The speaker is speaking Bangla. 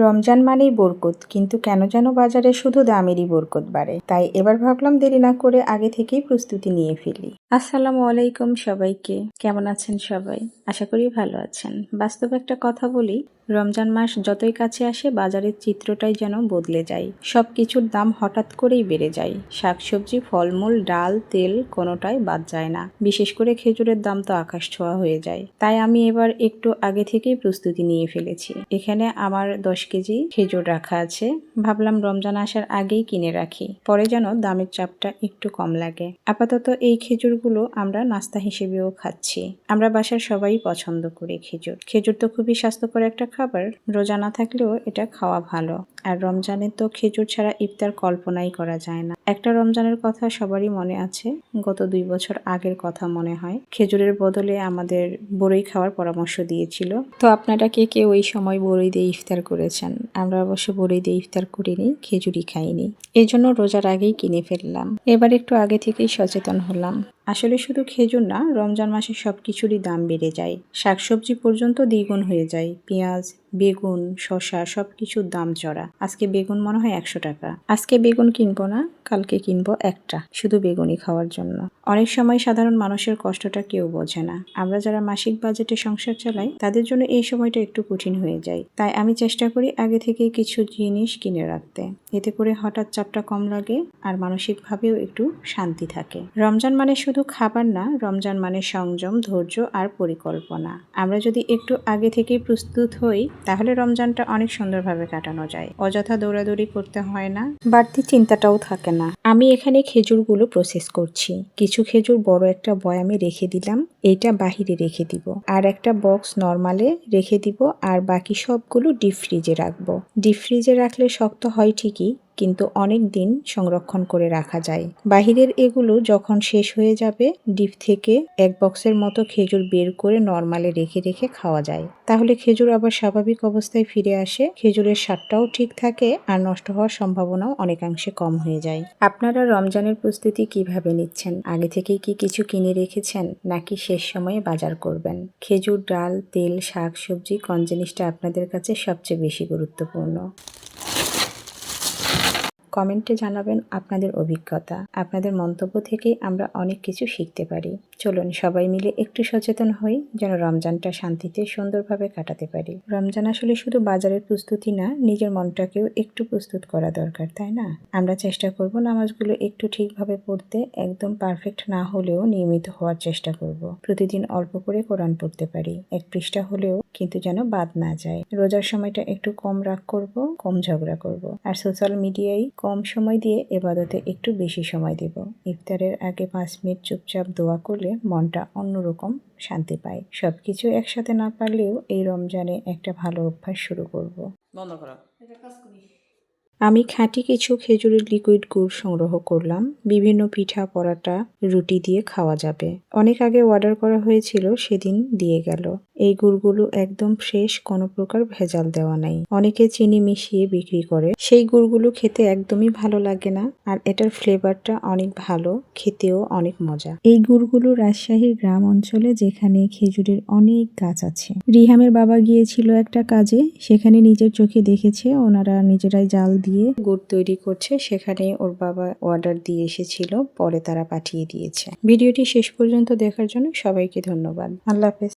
রমজান মানেই বরকত, কিন্তু কেন যেন বাজারে শুধু দামেরই বরকত বাড়ে। তাই এবার ভাবলাম দেরি না করে আগে থেকেই প্রস্তুতি নিয়ে ফেলি। আসসালামু আলাইকুম সবাইকে। কেমন আছেন সবাই? আশা করি ভালো আছেন। বাস্তবে একটা কথা বলি। রমজান মাস যতই কাছে আসে, বাজারের চিত্রটাই যেন বদলে যায়। সব কিছুর দাম হঠাৎ করেই বেড়ে যায়। শাকসবজি, ফলমূল, ডাল, তেল কোনোটাই বাদ যায় না। বিশেষ করে খেজুরের দাম তো আকাশ ছোঁয়া হয়ে যায়। তাই আমি এবার একটু আগে থেকেই প্রস্তুতি নিয়ে ফেলেছি। এখানে আমার দশ কেজি খেজুর রাখা আছে। ভাবলাম রমজান আসার আগেই কিনে রাখি। পরে যেন দামের চাপটা একটু কম লাগে। আপাতত এই খেজুরগুলো আমরা নাস্তা হিসেবেও খাচ্ছি। আমরা বাসার সবাই পছন্দ করি খেজুর। খেজুর তো খুবই স্বাস্থ্যকর একটা খাবার, রোজা না থাকলেও এটা খাওয়া ভালো। আর রমজানে তো খেজুর ছাড়া ইফতার কল্পনাই করা যায় না। একটা রমজানের কথা সবারই মনে আছে, গত দুই বছর আগের কথা মনে হয়। খেজুরের বদলে আমাদের বড়ই খাওয়ার পরামর্শ দিয়েছিল। তো আপনারা কে কে ওই সময় বড়ই দিয়ে ইফতার করেছেন? আমরা অবশ্য বড়ই দিয়ে ইফতার করিনি খেজুরি খাইনি। এই জন্য রোজার আগেই কিনে ফেললাম। এবার একটু আগে থেকেই সচেতন হলাম। আসলে শুধু খেজুর না, রমজান মাসে সব কিছুরই দাম বেড়ে যায়। শাকসবজি পর্যন্ত দ্বিগুণ হয়ে যায়। পেঁয়াজ, বেগুন শশা সব কিছুর দাম চড়া। আজকে বেগুন মনে হয় একশো টাকা। আজকে বেগুন কিনবো না, কালকে কিনবো একটা। শুধু বেগুনই খাওয়ার জন্য। অনেক সময় সাধারণ মানুষের কষ্টটা কেউ বোঝে না। আমরা যারা মাসিক বাজেটে সংসার চালাই, তাদের জন্য এই সময়টা একটু কঠিন হয়ে যায়। তাই আমি চেষ্টা করি আগে থেকে কিছু জিনিস কিনে রাখতে। এতে করে হঠাৎ চাপটা কম লাগে আর মানসিকভাবেও একটু শান্তি থাকে। রমজান মানে শুধু খাবার না, রমজান মানে সংযম, ধৈর্য আর পরিকল্পনা। আমরা যদি একটু আগে থেকেই প্রস্তুত হই, তাহলে রমজানটা অনেক সুন্দরভাবে কাটানো যায়। অযথা দৌড়াদৌড়ি করতে হয় না, বাড়তি চিন্তাটাও থাকে না। আমি এখানে খেজুরগুলো প্রসেস করছি। কিছু খেজুর বড় একটা বয়ামে রেখে দিলাম, এইটা বাহিরে রেখে দিব। আর একটা বক্স নর্মালে রেখে দিব, আর বাকি সবগুলো ডিপ ফ্রিজে রাখব। ডিপ ফ্রিজে রাখলে শক্ত হয় ঠিকই কিন্তু অনেক দিন সংরক্ষণ করে রাখা যায়। বাহিরের এগুলো যখন শেষ হয়ে যাবে, ডিপ থেকে এক বক্সের মতো খেজুর বের করে নর্মালে রেখে রেখে খাওয়া যায়। তাহলে খেজুর আবার স্বাভাবিক অবস্থায় ফিরে আসে, খেজুরের স্বাদটাও ঠিক থাকে আর নষ্ট হওয়ার সম্ভাবনাও অনেকাংশে কম হয়ে যায়। আপনারা রমজানের প্রস্তুতি কীভাবে নিচ্ছেন? আগে থেকেই কি কিছু কিনে রেখেছেন, নাকি শেষ সময়ে বাজার করবেন? খেজুর, ডাল, তেল, শাক, সবজি কোন জিনিসটা আপনাদের কাছে সবচেয়ে বেশি গুরুত্বপূর্ণ? কমেন্টে জানাবেন আপনাদের অভিজ্ঞতা। আপনাদের মন্তব্য থেকেই আমরা অনেক কিছু শিখতে পারি। চলুন সবাই মিলে একটু সচেতন হই, যেন রমজানটা শান্তিতে সুন্দরভাবে কাটাতে পারি। রমজান আসলে শুধু বাজারের প্রস্তুতি না, নিজের মনটাকেও একটু প্রস্তুত করা দরকার, তাই না? আমরা চেষ্টা করব নামাজগুলো একটু ঠিকভাবে পড়তে, একদম পারফেক্ট না হলেও নিয়মিত হওয়ার চেষ্টা করব। প্রতিদিন অল্প করে কোরআন পড়তে পারি। এক পৃষ্ঠা হলেও কিন্তু যেন বাদ না যায়। রোজার সময়টা একটু কম রাগ করব, কম ঝগড়া করব। আর সোশ্যাল মিডিয়ায় কম সময় দিয়ে এবাদতে একটু বেশি সময় দেব। ইফতারের আগে পাঁচ মিনিট চুপচাপ দোয়া করলে মনটা অন্যরকম শান্তি পায়। সব কিছু একসাথে না পারলেও এই রমজানে একটা ভালো অভ্যাস শুরু করব। বন্ধ করো। আমি খাঁটি কিছু খেজুরের লিকুইড গুড় সংগ্রহ করলাম। বিভিন্ন পিঠা পরাটা রুটি দিয়ে খাওয়া যাবে। অনেক আগে অর্ডার করা হয়েছিল সেদিন দিয়ে গেল। এই গুড়গুলো একদম ফ্রেশ কোনো প্রকার ভেজাল দেওয়া নাই। অনেকে চিনি মিশিয়ে বিক্রি করে। সেই গুড়গুলো খেতে একদমই ভালো লাগে না আর এটার ফ্লেভারটা অনেক ভালো, খেতেও অনেক মজা। এই গুড়গুলো রাজশাহীর গ্রাম অঞ্চলে যেখানে খেজুরের অনেক গাছ আছে। রিহামের বাবা গিয়েছিল একটা কাজে, সেখানে নিজের চোখে দেখেছে, ওনারা নিজেরাই জাল দিয়ে গুড় তৈরি করছে, সেখানে ওর বাবা অর্ডার দিয়ে এসেছিল, পরে তারা পাঠিয়ে দিয়েছে। ভিডিওটি শেষ পর্যন্ত দেখার জন্য সবাইকে ধন্যবাদ। আল্লাহ হাফেজ।